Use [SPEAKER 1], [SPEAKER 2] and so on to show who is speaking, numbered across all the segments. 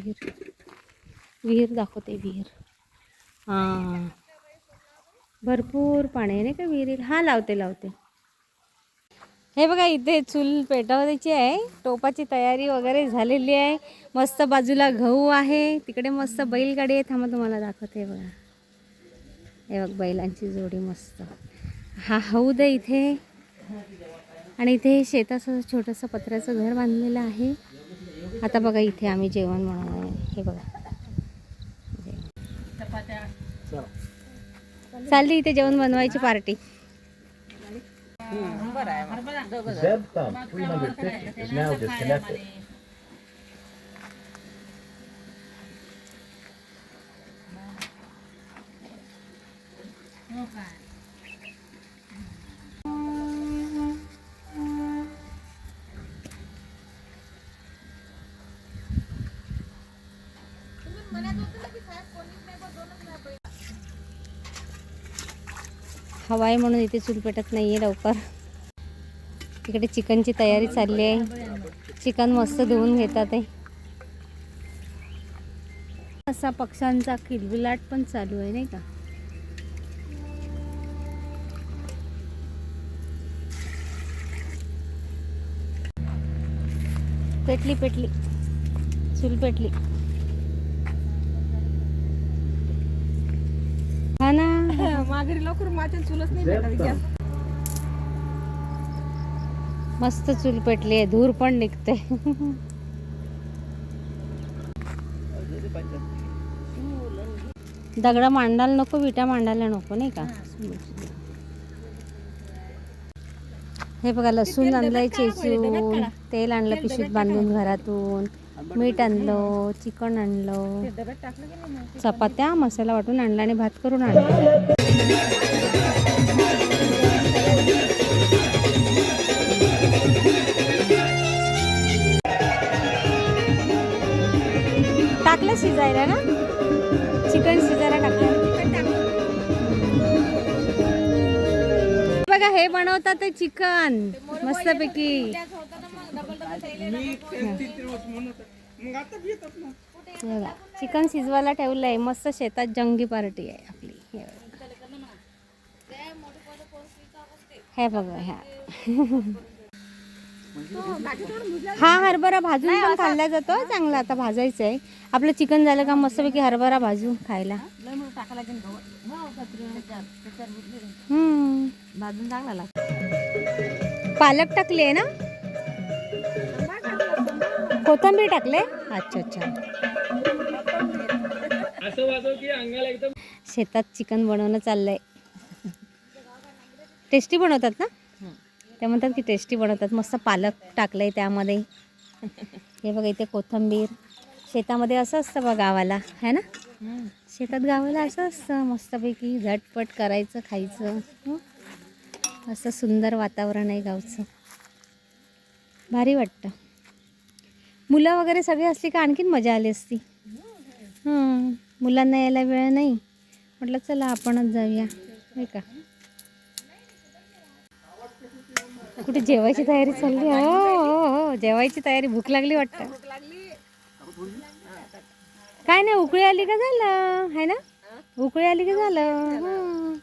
[SPEAKER 1] विहीर. विहीर दाखवते विहीर. हां. भरपूर पाणी आहे नाही का विहिरीत हां लावते लावते. हे बघा इथे चूल पेटवायची आहे. टोपाची तयारी वगैरे झालेली आहे. मस्त बाजूला गहू आहे. तिकडे मस्त बैलगाडी आहे. थांबा तुम्हाला दाखवते बघा. हे बघ बैलांची जोडी मस्त. हा हौद आहे इथे. आणि इथे शेताचं छोटंसं पत्र्याचं घर बांधलेलं आहे. आता बघा इथे आम्ही जेवण म्हणून हे बघा. चालली इथे जेवण बनवायची पार्टी.
[SPEAKER 2] हो okay.
[SPEAKER 1] हवा आहे म्हणून इथे चूल पेटत नाही आहे लवकर. इकडे चिकनची तयारी चालली आहे. चिकन मस्त धुवून घेतात आहे असा पक्ष्यांचा किलबिलाट पण चालू आहे नाही का? पेटली पेटली. चूल पेटली हा ना
[SPEAKER 3] माघारी लवकर माझ्या चुलच नाही भेटत गॅस
[SPEAKER 1] मस्त चूल पेटली आहे धूर पण निघते. दगड मांडायला नको विटा मांडायला नको नाही का? हे बघा लसूण आणलंय चेचून तेल आणलं पिशवीत बांधून घरातून. मीठ आणलं चिकन आणलं. चपात्या मसाला वाटून आणला आणि भात करून आणला. टाकलं शिजायला ना? चिकन शिजायला टाकलं. बघा हे बनवतात ते चिकन. मस्तपैकी. चिकन शिजवायला ठेवलंय. मस्त शेतात जंगी पार्टी आहे आपली हे बघा. हे बघा ह्या. हा हरभरा भाजून पण खाल्ला जातो चांगला आता भाजायचं आहे. आपलं चिकन झालं का मस्तपैकी हरभरा भाजून खायला.
[SPEAKER 3] भाजून चांगला लागतो
[SPEAKER 1] पालक टाकली आहे ना? कोथंबीर टाकले? अच्छा अच्छा. शेतात चिकन बनवणं चाललंय. टेस्टी बनवतात ना? ते म्हणतात की टेस्टी बनवतात. मस्त पालक टाकलंय त्यामध्ये. हे बघा इथे कोथंबीर. शेतामध्ये असं असतं बघा गावाला है ना? शेतात गावाला असं असतं मस्तपैकी झटपट करायचं खायचं? असं सुंदर वातावरण आहे गावचं. भारी वाटतं. मुलं वगैरे सगळे असली का आणखीन मजा आली असती? हं, मुलांना यायला वेळ नाही. म्हटलं चला आपणच जाऊया. नाही का? कुठे जेवायची तयारी चालली? हो हो हो जेवायची तयारी. भूक लागली वाटतं. काय नाही उकळी आली का झालं? है ना? उकळी आली का झालं? हं.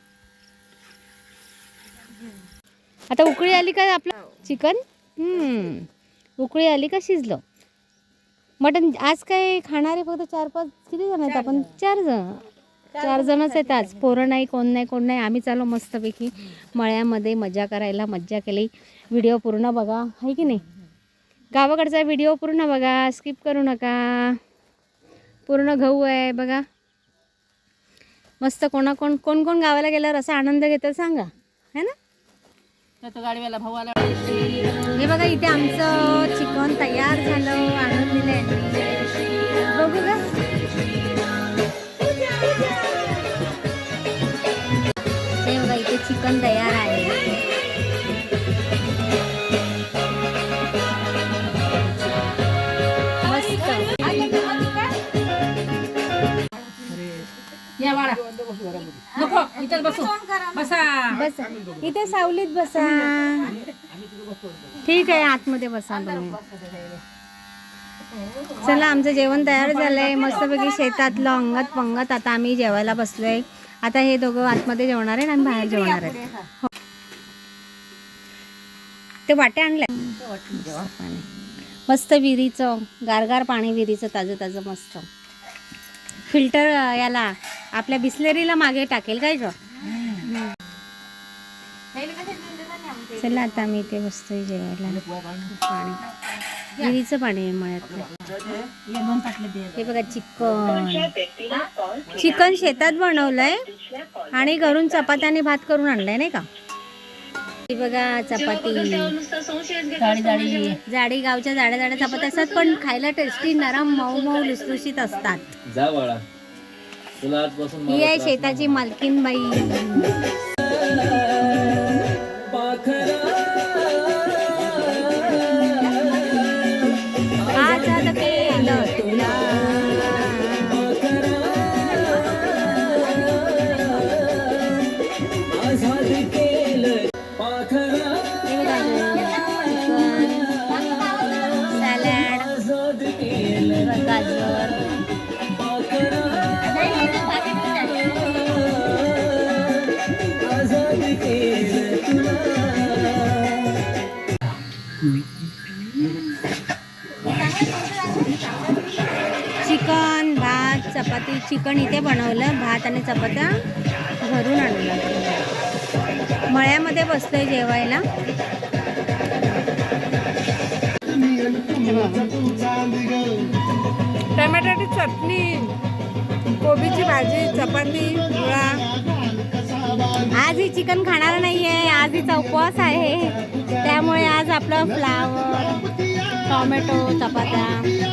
[SPEAKER 1] आता उकळी आली का आपलं चिकन? हम्म. उकळी आली का शिजलं? मटन आज काय खाणारे फक्त चार पाच किती जण आहेत आपण? चार जण. चार जणच आहेत आज. पोरं नाही कोण नाही कोण नाही. आम्ही चालू मस्तपैकी मळ्यामध्ये मजा करायला मज्जा केली. व्हिडिओ पूर्ण बघा. आहे की नाही? गावाकडचा व्हिडिओ पूर्ण बघा. स्किप करू नका. पूर्ण गहू आहे बघा. मस्त कोणा कोण कोण कोण गावाला गेल्यावर असा आनंद घेतात सांगा. है ना?
[SPEAKER 3] गाडीवाला भावाला
[SPEAKER 1] हे बघा इथे आमचं चिकन तयार झालं. आणून दिलंय. बघू का? इथे चिकन तयार आहे. मस्त.
[SPEAKER 3] या बाळा. नको इथं बसू. बसा.
[SPEAKER 1] बस. इथे सावलीत बसा. ठीक आहे आतमध्ये बसा तुम्ही. चला आमचं जेवण तयार झालंय. मस्तपैकी शेतातलं अंगत पंगत आता आम्ही जेवायला बसलोय. आता हे दोघं आतमध्ये जेवणार आहेत आणि बाहेर जेवणार आहेत. ते वाटे आणले. मस्त विहिरीचं गारगार पाणी विहिरीचं ताजं ताजं मस्त. फिल्टर याला आपल्या बिस्लेरीला मागे टाकेल काय ग? चला आता आम्ही इथे बसतोय जेवायला. पाणी. विहिरीचं पाणी आहे मळ्यातलं हे बघा चिकन. चिकन शेतात बनवलंय आणि घरून चपात्या आणि भात करून आणलाय नाही का? हे बघा चपाती.
[SPEAKER 3] जाडी जाडी.
[SPEAKER 1] जाडी गावच्या जाड्या जाड्या चपात्या असतात पण खायला टेस्टी नरम मऊ मऊ लुसलुशीत असतात.
[SPEAKER 2] जा बाळा. तुला आजपासून
[SPEAKER 1] ही आहे शेताची मालकीन बाई चपाती चिकन इथे बनवलं भात आणि चपात्या घरून आणलं मळ्यामध्ये बसलोय जेवायला.
[SPEAKER 4] टमाट्याची चटणी कोबीची भाजी चपाती
[SPEAKER 1] आज ही चिकन खाणार नाहीये आज हिचा उपवास आहे. त्यामुळे आज आपलं फ्लावर टोमॅटो चपात्या. त्या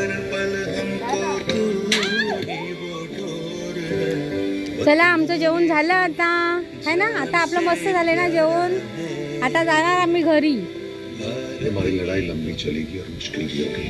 [SPEAKER 1] चला आमचं जेवण झालं आता. है ना? आता आपलं मस्त झालं ना जेवण. आता जाणार आम्ही घरी.
[SPEAKER 5] हमारी लड़ाई लंबी चलेगी और मुश्किल भी होगी।